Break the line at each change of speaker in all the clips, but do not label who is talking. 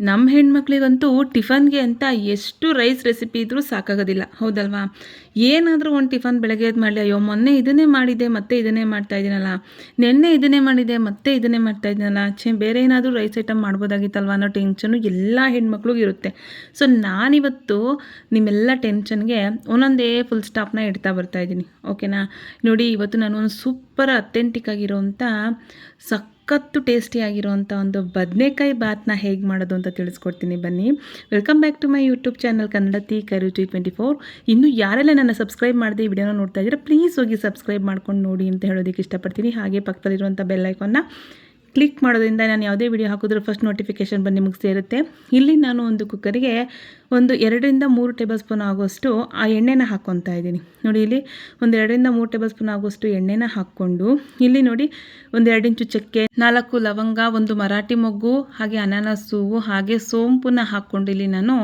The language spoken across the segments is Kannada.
ನಮ್ಮ ಹೆಣ್ಮಕ್ಳಿಗಂತೂ ಟಿಫನ್ಗೆ ಅಂತ ಎಷ್ಟು ರೈಸ್ ರೆಸಿಪಿ ಇದ್ದರೂ ಸಾಕಾಗೋದಿಲ್ಲ. ಹೌದಲ್ವಾ? ಏನಾದರೂ ಒಂದು ಟಿಫನ್ ಬೆಳಗ್ಗೆ ಎದ್ದು ಮಾಡಲಿ, ಅಯ್ಯೋ, ಮೊನ್ನೆ ಇದನ್ನೇ ಮಾಡಿದೆ ಮತ್ತೆ ಇದನ್ನೇ ಮಾಡ್ತಾ ಇದ್ದೀನಲ್ಲ. ನಿನ್ನೆ ಇದನ್ನೇ ಮಾಡಿದೆ ಮತ್ತೆ ಇದನ್ನೇ ಮಾಡ್ತಾ ಇದ್ದೀನಲ್ಲ. ಛೇ, ಬೇರೆ ಏನಾದರೂ ರೈಸ್ ಐಟಮ್ ಮಾಡ್ಬೋದಾಗಿತ್ತಲ್ವ? ಅನ್ನೋ ಟೆನ್ಷನು ಎಲ್ಲ ಹೆಣ್ಮಕ್ಳಿಗೂ ಇರುತ್ತೆ. ಸೊ, ನಾನಿವತ್ತು ನಿಮ್ಮೆಲ್ಲ ಟೆನ್ಷನ್ಗೆ ಒಂದೊಂದೇ ಫುಲ್ ಸ್ಟಾಪ್ನ ಇಡ್ತಾ ಬರ್ತಾ ಇದ್ದೀನಿ. ಓಕೆನಾ? ನೋಡಿ, ಇವತ್ತು ನಾನು ಒಂದು ಸೂಪರ್ ಅಥೆಂಟಿಕ್ ಆಗಿರೋವಂಥ ಸಕ್ ಸಖತ್ತು ಟೇಸ್ಟಿಯಾಗಿರುವಂಥ ಒಂದು ಬದನೆಕಾಯಿ ಬಾತ್ನ ಹೇಗೆ ಮಾಡೋದು ಅಂತ ತಿಳಿಸ್ಕೊಡ್ತೀನಿ ಬನ್ನಿ. Welcome back to my YouTube channel Kannadathi Karuchi twenty four ಇನ್ನು ಯಾರೆಲ್ಲ ನನ್ನ ಸಬ್ಸ್ಕ್ರೈಬ್ ಮಾಡಿದೆ ಈ ವಿಡಿಯೋನ ನೋಡ್ತಾ ಇದ್ದೀರಾ ಪ್ಲೀಸ್ ಹೋಗಿ ಸಬ್ಸ್ಕ್ರೈಬ್ ಮಾಡ್ಕೊಂಡು ನೋಡಿ ಅಂತ ಹೇಳೋದಕ್ಕೆ ಇಷ್ಟಪಡ್ತೀನಿ. ಹಾಗೆ ಪಕ್ಕದಲ್ಲಿರುವಂಥ ಬೆಲ್ಲೈಕನ್ನ ಕ್ಲಿಕ್ ಮಾಡೋದ್ರಿಂದ ನಾನು ಯಾವುದೇ ವಿಡಿಯೋ ಹಾಕಿದ್ರೂ ಫಸ್ಟ್ ನೋಟಿಫಿಕೇಷನ್ ಬಂದು ನಿಮಗೆ ಸೇರುತ್ತೆ. ಇಲ್ಲಿ ನಾನು ಒಂದು ಕುಕ್ಕರಿಗೆ ಒಂದು ಎರಡರಿಂದ ಮೂರು ಟೇಬಲ್ ಸ್ಪೂನ್ ಆಗೋಷ್ಟು ಆ ಎಣ್ಣೆನ ಹಾಕ್ಕೊತಾ ಇದ್ದೀನಿ. ನೋಡಿ ಇಲ್ಲಿ ಒಂದು ಎರಡರಿಂದ ಮೂರು ಟೇಬಲ್ ಸ್ಪೂನ್ ಆಗೋಷ್ಟು ಎಣ್ಣೆನ ಹಾಕ್ಕೊಂಡು, ಇಲ್ಲಿ ನೋಡಿ ಒಂದು ಎರಡು ಇಂಚು ಚಕ್ಕೆ, ನಾಲ್ಕು ಲವಂಗ, ಒಂದು ಮರಾಠಿ ಮೊಗ್ಗು, ಹಾಗೆ ಅನಾನಸ್ ಹೂವು, ಹಾಗೆ ಸೋಂಪನ್ನ ಹಾಕ್ಕೊಂಡು ಇಲ್ಲಿ ನಾನು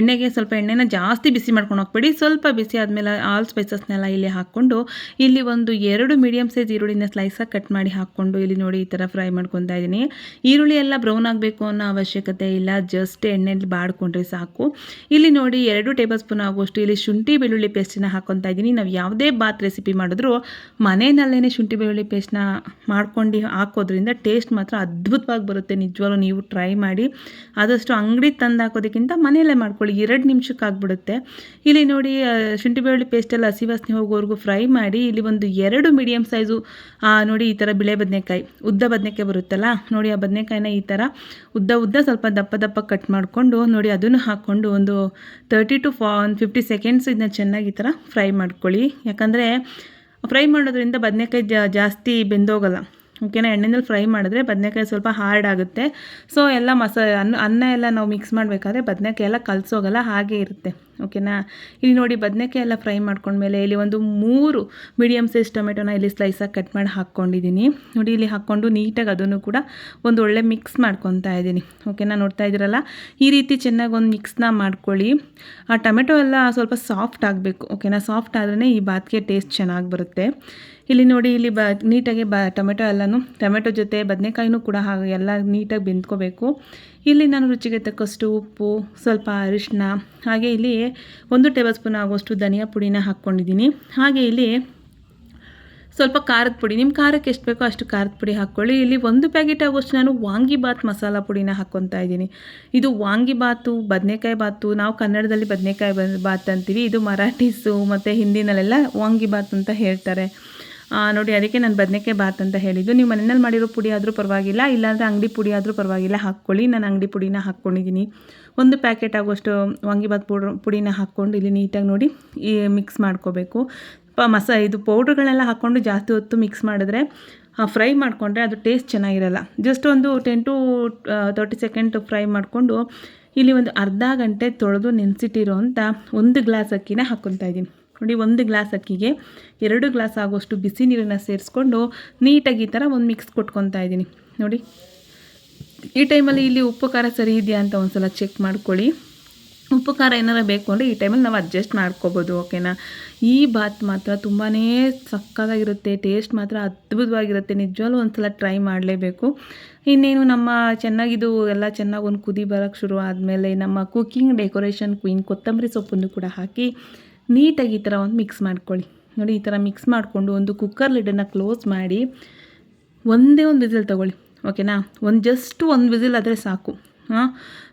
ಎಣ್ಣೆಗೆ ಸ್ವಲ್ಪ ಎಣ್ಣೆನ ಜಾಸ್ತಿ ಬಿಸಿ ಮಾಡ್ಕೊಂಡು ಹೋಗ್ಬೇಡಿ. ಸ್ವಲ್ಪ ಬಿಸಿ ಆದಮೇಲೆ ಆಲ್ ಸ್ಪೈಸಸ್ನೆಲ್ಲ ಇಲ್ಲಿ ಹಾಕ್ಕೊಂಡು, ಇಲ್ಲಿ ಒಂದು ಎರಡು ಮೀಡಿಯಮ್ ಸೈಜ್ ಈರುಳ್ಳಿನ ಸ್ಲೈಸಾಗಿ ಕಟ್ ಮಾಡಿ ಹಾಕ್ಕೊಂಡು ಇಲ್ಲಿ ನೋಡಿ ಈ ಥರ ಫ್ರೈ ಮಾಡ್ಕೊತಾ ಇದ್ದೀನಿ. ಈರುಳ್ಳಿ ಎಲ್ಲ ಬ್ರೌನ್ ಆಗಬೇಕು ಅನ್ನೋ ಅವಶ್ಯಕತೆ ಇಲ್ಲ, ಜಸ್ಟ್ ಎಣ್ಣೆಲಿ ಬಾಡ್ಕೊಂಡ್ರೆ ಸಾಕು. ಇಲ್ಲಿ ನೋಡಿ ಎರಡು ಟೇಬಲ್ ಸ್ಪೂನ್ ಆಗುವಷ್ಟು ಇಲ್ಲಿ ಶುಂಠಿ ಬೆಳ್ಳುಳ್ಳಿ ಪೇಸ್ಟನ್ನ ಹಾಕೊತಾ ಇದ್ದೀನಿ. ನಾವು ಯಾವುದೇ ಬಾತ್ ರೆಸಿಪಿ ಮಾಡಿದ್ರು ಮನೆಯಲ್ಲೇ ಶುಂಠಿ ಬೆಳ್ಳುಳ್ಳಿ ಪೇಸ್ಟ್ನ ಮಾಡ್ಕೊಂಡು ಹಾಕೋದ್ರಿಂದ ಟೇಸ್ಟ್ ಮಾತ್ರ ಅದ್ಭುತವಾಗಿ ಬರುತ್ತೆ. ನಿಜವಾಗ್ಲೂ ನೀವು ಟ್ರೈ ಮಾಡಿ. ಆದಷ್ಟು ಅಂಗಡಿ ತಂದು ಹಾಕೋದಕ್ಕಿಂತ ಮನೆಯಲ್ಲೇ ಮಾಡ್ಕೊಳ್ಳಿ. ಎರಡು ನಿಮಿಷಕ್ಕೆ ಆಗಿಬಿಡುತ್ತೆ ಇಲ್ಲಿ ನೋಡಿ ಶುಂಠಿ ಬೆಳ್ಳುಳ್ಳಿ ಪೇಸ್ಟೆಲ್ಲ ಹಸಿ ವಾಸನೆ ಹೋಗೋವರೆಗೂ ಫ್ರೈ ಮಾಡಿ ಇಲ್ಲಿ ಒಂದು ಎರಡು ಮೀಡಿಯಮ್ ಸೈಜು ನೋಡಿ ಈ ಥರ ಬಿಳೆ ಬದನೆಕಾಯಿ, ಉದ್ದ ಬದನೆಕಾಯಿ ಬರುತ್ತಲ್ಲ, ನೋಡಿ ಆ ಬದನೆಕಾಯಿನ ಈ ಥರ ಉದ್ದ ಉದ್ದ ಸ್ವಲ್ಪ ದಪ್ಪ ದಪ್ಪ ಕಟ್ ಮಾಡಿಕೊಂಡು ನೋಡಿ ಅದನ್ನು ಹಾಕ್ಕೊಂಡು ಒಂದು ತರ್ಟಿ ಟು ಫಾ ಒಂದು ಫಿಫ್ಟಿ ಸೆಕೆಂಡ್ಸ್ ಇದನ್ನ ಚೆನ್ನಾಗಿ ಈ ಥರ ಫ್ರೈ ಮಾಡ್ಕೊಳ್ಳಿ. ಯಾಕಂದರೆ ಫ್ರೈ ಮಾಡೋದ್ರಿಂದ ಬದನೆಕಾಯಿ ಜಾಸ್ತಿ ಬೆಂದೋಗಲ್ಲ. ಓಕೆನಾ ಎಣ್ಣೆನಲ್ಲಿ ಫ್ರೈ ಮಾಡಿದ್ರೆ ಬದನೆಕಾಯಿ ಸ್ವಲ್ಪ ಹಾರ್ಡ್ ಆಗುತ್ತೆ. ಸೊ ಎಲ್ಲ ಮಸ, ಅನ್ನ ಅನ್ನ ಎಲ್ಲ ನಾವು ಮಿಕ್ಸ್ ಮಾಡಬೇಕಾದ್ರೆ ಬದನೆಕಾಯಿ ಎಲ್ಲ ಕಲಸೋಗಲ್ಲ, ಹಾಗೆ ಇರುತ್ತೆ. ಓಕೆನಾ ಇಲ್ಲಿ ನೋಡಿ ಬದನೆಕಾಯಿ ಎಲ್ಲ ಫ್ರೈ ಮಾಡ್ಕೊಂಡ್ಮೇಲೆ ಇಲ್ಲಿ ಒಂದು ಮೂರು ಮೀಡಿಯಮ್ ಸೈಜ್ ಟೊಮೆಟೊನ ಇಲ್ಲಿ ಸ್ಲೈಸಾಗಿ ಕಟ್ ಮಾಡಿ ಹಾಕ್ಕೊಂಡಿದ್ದೀನಿ. ನೋಡಿ ಇಲ್ಲಿ ಹಾಕ್ಕೊಂಡು ನೀಟಾಗಿ ಅದನ್ನು ಕೂಡ ಒಂದು ಒಳ್ಳೆ ಮಿಕ್ಸ್ ಮಾಡ್ಕೊತಾ ಇದ್ದೀನಿ. ಓಕೆನಾ ನೋಡ್ತಾ ಇದ್ದೀರಲ್ಲ? ಈ ರೀತಿ ಚೆನ್ನಾಗಿ ಒಂದು ಮಿಕ್ಸ್ನ ಮಾಡ್ಕೊಳ್ಳಿ. ಆ ಟೊಮೆಟೊ ಎಲ್ಲ ಸ್ವಲ್ಪ ಸಾಫ್ಟ್ ಆಗಬೇಕು. ಓಕೆನಾ ಸಾಫ್ಟ್ ಆದ್ರೇ ಈ ಬಾತ್ಗೆ ಟೇಸ್ಟ್ ಚೆನ್ನಾಗಿ ಬರುತ್ತೆ. ಇಲ್ಲಿ ನೋಡಿ, ಇಲ್ಲಿ ಬ, ನೀಟಾಗಿ ಬ, ಟೊಮೆಟೊ ಎಲ್ಲನೂ, ಟೊಮೆಟೊ ಜೊತೆ ಬದನೆಕಾಯಿನೂ ಕೂಡ ಹಾಗೆ ಎಲ್ಲ ನೀಟಾಗಿ ಬೆಂದ್ಕೋಬೇಕು. ಇಲ್ಲಿ ನಾನು ರುಚಿಗೆ ತಕ್ಕಷ್ಟು ಉಪ್ಪು, ಸ್ವಲ್ಪ ಅರಿಶಿನ ಹಾಗೆ ಇಲ್ಲಿ ಒಂದು ಟೇಬಲ್ ಸ್ಪೂನ್ ಆಗುವಷ್ಟು ಧನಿಯಾ ಪುಡಿನ ಹಾಕ್ಕೊಂಡಿದ್ದೀನಿ. ಹಾಗೆ ಇಲ್ಲಿ ಸ್ವಲ್ಪ ಖಾರದ ಪುಡಿ ನಿಮ್ಮ ಖಾರಕ್ಕೆ ಎಷ್ಟು ಬೇಕೋ ಅಷ್ಟು ಖಾರದ ಪುಡಿ ಹಾಕ್ಕೊಳ್ಳಿ. ಇಲ್ಲಿ ಒಂದು ಪ್ಯಾಕೆಟ್ ಆಗೋಷ್ಟು ನಾನು ವಾಂಗಿಬಾತ್ ಮಸಾಲ ಪುಡಿನ ಹಾಕ್ಕೊತಾ ಇದ್ದೀನಿ. ಇದು ವಾಂಗಿಬಾತು ಬದನೆಕಾಯಿ ಬಾತು ನಾವು ಕನ್ನಡದಲ್ಲಿ ಬದನೆಕಾಯಿ ಬಾತ್ ಅಂತೀವಿ. ಇದು ಮರಾಠೀಸು ಮತ್ತು ಹಿಂದಿನಲ್ಲೆಲ್ಲ ವಾಂಗಿಬಾತ್ ಅಂತ ಹೇಳ್ತಾರೆ. ನೋಡಿ, ಅದಕ್ಕೆ ನಾನು ಬದನೆಕಾಯಿ ಬಾತ್ ಅಂತ ಹೇಳಿದ್ದು. ನೀವು ಮನೆಯಲ್ಲಿ ಮಾಡಿರೋ ಪುಡಿ ಆದರೂ ಪರವಾಗಿಲ್ಲ, ಇಲ್ಲಾಂದರೆ ಅಂಗಡಿ ಪುಡಿ ಆದರೂ ಪರವಾಗಿಲ್ಲ, ಹಾಕ್ಕೊಳ್ಳಿ. ನಾನು ಅಂಗಡಿ ಪುಡಿನ ಹಾಕ್ಕೊಂಡಿದ್ದೀನಿ. ಒಂದು ಪ್ಯಾಕೆಟ್ ಆಗೋಷ್ಟು ವಾಂಗಿಬಾತ್ ಪೌಡ್ರ್, ಪುಡಿನ ಹಾಕ್ಕೊಂಡು ಇಲ್ಲಿ ನೀಟಾಗಿ ನೋಡಿ, ಈ ಮಿಕ್ಸ್ ಮಾಡ್ಕೋಬೇಕು. ಪ, ಮಸ, ಇದು ಪೌಡ್ರ್ಗಳೆಲ್ಲ ಹಾಕ್ಕೊಂಡು ಜಾಸ್ತಿ ಹೊತ್ತು ಮಿಕ್ಸ್ ಮಾಡಿದ್ರೆ ಫ್ರೈ ಮಾಡಿಕೊಂಡ್ರೆ ಅದು ಟೇಸ್ಟ್ ಚೆನ್ನಾಗಿರಲ್ಲ. ಜಸ್ಟ್ ಒಂದು ten to thirty second fry ಮಾಡಿಕೊಂಡು, ಇಲ್ಲಿ ಒಂದು ಅರ್ಧ ಗಂಟೆ ತೊಳೆದು ನೆನೆಸಿಟ್ಟಿರೋ ಅಂತ ಒಂದು ಗ್ಲಾಸ್ ಅಕ್ಕಿನ ಹಾಕ್ಕೊತಾ ಇದ್ದೀನಿ. ನೋಡಿ ಒಂದು ಗ್ಲಾಸ್ ಅಕ್ಕಿಗೆ ಎರಡು ಗ್ಲಾಸ್ ಆಗೋಷ್ಟು ಬಿಸಿ ನೀರನ್ನು ಸೇರಿಸ್ಕೊಂಡು ನೀಟಾಗಿ ಈ ಥರ ಒಂದು ಮಿಕ್ಸ್ ಕೊಟ್ಕೊತಾ ಇದ್ದೀನಿ. ನೋಡಿ, ಈ ಟೈಮಲ್ಲಿ ಇಲ್ಲಿ ಉಪ್ಪು ಖಾರ ಸರಿ ಇದೆಯಾ ಅಂತ ಒಂದು ಸಲ ಚೆಕ್ ಮಾಡ್ಕೊಳ್ಳಿ. ಉಪ್ಪು ಖಾರ ಏನಾರ ಬೇಕು ಅಂದರೆ ಈ ಟೈಮಲ್ಲಿ ನಾವು ಅಡ್ಜಸ್ಟ್ ಮಾಡ್ಕೋಬೋದು, ಓಕೆನಾ? ಈ ಬಾತ್ ಮಾತ್ರ ತುಂಬಾ ಸಕ್ಕತ್ತಾಗಿರುತ್ತೆ, ಟೇಸ್ಟ್ ಮಾತ್ರ ಅದ್ಭುತವಾಗಿರುತ್ತೆ. ನಿಜವಾಗ್ಲೂ ಒಂದು ಸಲ ಟ್ರೈ ಮಾಡಲೇಬೇಕು. ಇನ್ನೇನು ನಮ್ಮ ಚೆನ್ನಾಗಿದು ಎಲ್ಲ ಚೆನ್ನಾಗಿ ಒಂದು ಕುದಿ ಬರೋಕ್ಕೆ ಶುರು ಆದಮೇಲೆ ನಮ್ಮ ಕುಕ್ಕಿಂಗ್ ಡೆಕೋರೇಷನ್ ಕ್ವೀನ್ ಕೊತ್ತಂಬರಿ ಸೊಪ್ಪನ್ನು ಕೂಡ ಹಾಕಿ ನೀಟಾಗಿ ಈ ಥರ ಒಂದು ಮಿಕ್ಸ್ ಮಾಡ್ಕೊಳ್ಳಿ. ನೋಡಿ, ಈ ಥರ ಮಿಕ್ಸ್ ಮಾಡಿಕೊಂಡು ಒಂದು ಕುಕ್ಕರ್ ಲಿಡನ್ನು ಕ್ಲೋಸ್ ಮಾಡಿ ಒಂದೇ ಒಂದು ವಿಸಿಲ್ ತೊಗೊಳ್ಳಿ. ಓಕೆನಾ ಒಂದು ಜಸ್ಟ್ ಒಂದು ವಿಸಿಲ್ ಆದರೆ ಸಾಕು. ಹಾಂ?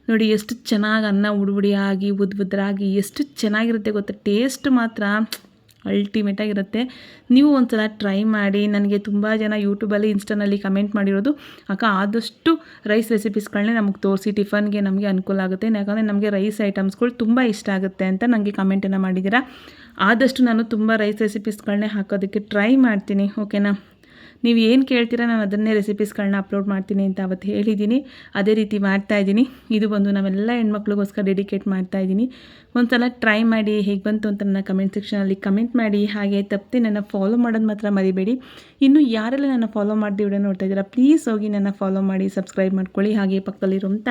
ನೋಡಿ, ಎಷ್ಟು ಚೆನ್ನಾಗಿ ಅನ್ನ ಉಡುಬುಡಿಯಾಗಿ ಉದ್ ಉದ್ರಾಗಿ ಎಷ್ಟು ಚೆನ್ನಾಗಿರುತ್ತೆ ಗೊತ್ತಾ? ಟೇಸ್ಟ್ ಮಾತ್ರ ಅಲ್ಟಿಮೇಟಾಗಿರುತ್ತೆ ನೀವು ಒಂದು ಸಲ ಟ್ರೈ ಮಾಡಿ, ನನಗೆ ತುಂಬ ಜನ ಯೂಟ್ಯೂಬಲ್ಲಿ ಇನ್ಸ್ಟಾನಲ್ಲಿ ಕಮೆಂಟ್ ಮಾಡಿರೋದು. ಅಕ್ಕ, ಆದಷ್ಟು ರೈಸ್ ರೆಸಿಪೀಸ್ಗಳನ್ನೇ ನಮಗೆ ತೋರಿಸಿ ಟಿಫನ್ಗೆ ನಮಗೆ ಅನುಕೂಲ ಆಗುತ್ತೆ. ಯಾಕಂದರೆ ನಮಗೆ ರೈಸ್ ಐಟಮ್ಸ್ಗಳು ತುಂಬ ಇಷ್ಟ ಆಗುತ್ತೆ ಅಂತ ನನಗೆ ಕಮೆಂಟನ್ನು ಮಾಡಿದ್ದೀರಾ. ಆದಷ್ಟು ನಾನು ತುಂಬ ರೈಸ್ ರೆಸಿಪೀಸ್ಗಳನ್ನೇ ಹಾಕೋದಕ್ಕೆ ಟ್ರೈ ಮಾಡ್ತೀನಿ ಓಕೆನಾ ನೀವು ಏನು ಕೇಳ್ತೀರಾ ನಾನು ಅದನ್ನೇ ರೆಸಿಪೀಸ್ಗಳನ್ನ ಅಪ್ಲೋಡ್ ಮಾಡ್ತೀನಿ ಅಂತ ಅವತ್ತು ಹೇಳಿದ್ದೀನಿ. ಅದೇ ರೀತಿ ಮಾಡ್ತಾಯಿದ್ದೀನಿ ಇದು ಬಂದು ನಾವೆಲ್ಲ ಹೆಣ್ಮಕ್ಳಿಗೋಸ್ಕರ ಡೆಡಿಕೇಟ್ ಮಾಡ್ತಾಯಿದ್ದೀನಿ ಒಂದು ಸಲ ಟ್ರೈ ಮಾಡಿ ಹೇಗೆ ಬಂತು ಅಂತ ನನ್ನ ಕಮೆಂಟ್ ಸೆಕ್ಷನಲ್ಲಿ ಕಮೆಂಟ್ ಮಾಡಿ. ಹಾಗೆ ತಪ್ಪಿ ನನ್ನ ಫಾಲೋ ಮಾಡೋದು ಮಾತ್ರ ಮರಿಬೇಡಿ. ಇನ್ನು ಯಾರೆಲ್ಲ ನನ್ನ ಫಾಲೋ ಮಾಡಿದೀವಿ ವಿಡಿಯೋ ನೋಡ್ತಾ ಇದ್ದೀರಾ ಪ್ಲೀಸ್ ಹೋಗಿ ನನ್ನ ಫಾಲೋ ಮಾಡಿ ಸಬ್ಸ್ಕ್ರೈಬ್ ಮಾಡ್ಕೊಳ್ಳಿ. ಹಾಗೆ ಪಕ್ಕದಲ್ಲಿರುವಂಥ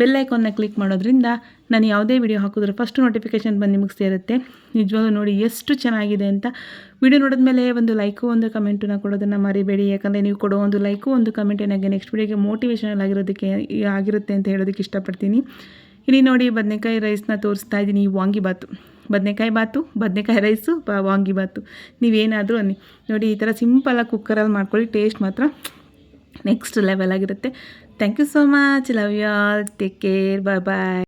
ಬೆಲ್ ಐಕಾನ್ನ ಕ್ಲಿಕ್ ಮಾಡೋದ್ರಿಂದ ನಾನು ಯಾವುದೇ ವಿಡಿಯೋ ಹಾಕಿದ್ರೆ ಫಸ್ಟ್ ನೋಟಿಫಿಕೇಷನ್ ಬಂದು ನಿಮಗೆ ಸೇರುತ್ತೆ. ನಿಜವಾಗ್ಲೂ ನೋಡಿ ಎಷ್ಟು ಚೆನ್ನಾಗಿದೆ ಅಂತ. ವಿಡಿಯೋ ನೋಡಿದ್ಮೇಲೆ ಒಂದು ಲೈಕು ಒಂದು ಕಮೆಂಟನ್ನು ಕೊಡೋದನ್ನು ಮರಿಬೇಡಿ. ಯಾಕಂದರೆ ನೀವು ಕೊಡೋ ಒಂದು ಲೈಕು ಒಂದು ಕಮೆಂಟ್ ಏನಾಗೆ ನೆಕ್ಸ್ಟ್ ವಿಡಿಯೋಗೆ ಮೋಟಿವೇಶನಲ್ ಆಗಿರೋದಕ್ಕೆ, ಆಗಿರುತ್ತೆ ಅಂತ ಹೇಳೋದಕ್ಕೆ ಇಷ್ಟಪಡ್ತೀನಿ. ಇಲ್ಲಿ ನೋಡಿ ಬದನೆಕಾಯಿ ರೈಸ್ನ ತೋರಿಸ್ತಾ ಇದ್ದೀನಿ. ವಾಂಗಿಬಾತು ಬದನೆಕಾಯಿ ಬಾತು, ಬದನೆಕಾಯಿ ರೈಸು ಬ ವಾಂಗಿಬಾತು ನೀವೇನಾದರೂ ಅನ್ನಿ. ನೋಡಿ ಈ ಥರ ಸಿಂಪಲಾಗಿ ಕುಕ್ಕರಲ್ಲಿ ಮಾಡ್ಕೊಳ್ಳಿ ಟೇಸ್ಟ್ ಮಾತ್ರ ನೆಕ್ಸ್ಟ್ ಲೆವೆಲ್ ಆಗಿರುತ್ತೆ. Thank you so much. Love you all. Take care. Bye bye.